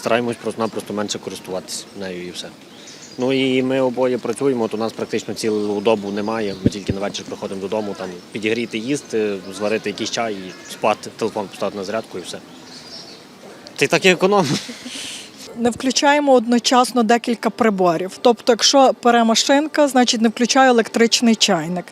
стараємось просто-напросто менше користуватися нею і все. Ну і ми обоє працюємо, то у нас практично цілу добу немає. Ми тільки на вечір приходимо додому, там підігріти, їсти, зварити якийсь чай і спати, телефон поставити на зарядку і все. Ти так і економно. Не включаємо одночасно декілька приборів. Тобто, якщо пере машинка, значить не включаю електричний чайник.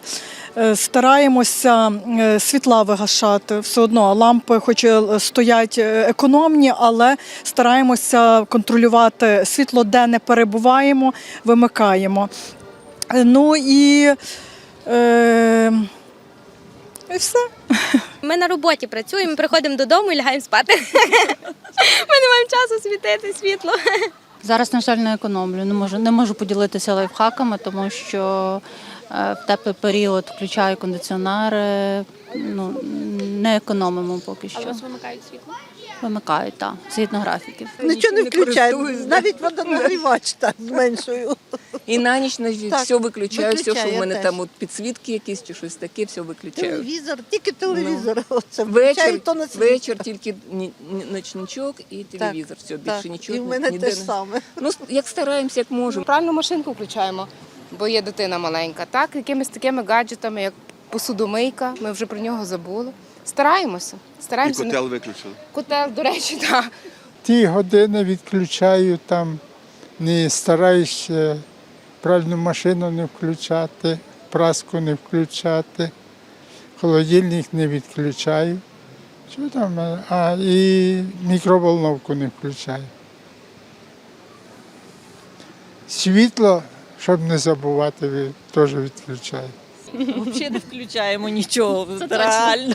Е, Стараємося е, світла вигашати. Все одно лампи, хоч стоять е, економні, але стараємося контролювати світло, де не перебуваємо, вимикаємо. Ну і, е, і все. Ми на роботі працюємо, приходимо додому і лягаємо спати. Ми не маємо часу світити світло. Зараз, на жаль, не економлю. Не можу, не можу поділитися лайфхаками, тому що е, в теплий період включаю кондиціонери. Ну, не економимо поки що. вимикають світло? Вимикають, так, згідно графіків. Нічого не включаю, навіть водонагрівач так зменшую. І на ніч Так, все виключаю, все, що в мене теж. там от підсвітки якісь чи щось таке, все виключаю. Телевізор, тільки телевізор. Оце Вечір, то на вечір тільки ночничок і телевізор. Все, більше Так, нічого. і в мене ніде те ж саме. Ну, як стараємося, як можемо. Пральну машинку включаємо, бо є дитина маленька. Так, якимись такими гаджетами, як посудомийка, ми вже про нього забули. Стараємося. І котел виключили. Котел, до речі, так. ті години відключаю там, не стараюся пральну машину не включати, праску не включати, холодильник не відключаю. Що там? А, і мікроволновку не включаю. Світло, щоб не забувати, теж відключаю. Взагалі не включаємо нічого. Реально.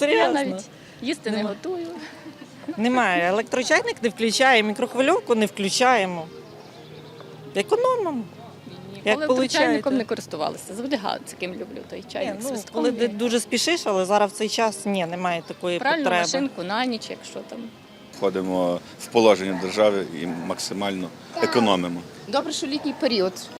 Я навіть їсти не готую. Немає. Електрочайник не включаємо, мікрохвильовку не включаємо. Економимо. Як Ніколи виходить. чайником не користувалися, Завжди цим люблю той Ні, чайник. ну, свистком. коли ти дуже спішиш, але зараз в цей час ні, немає такої Правильно, потреби. машинку на ніч, якщо там. Входимо в положення держави і максимально економимо. Добре, що літній період.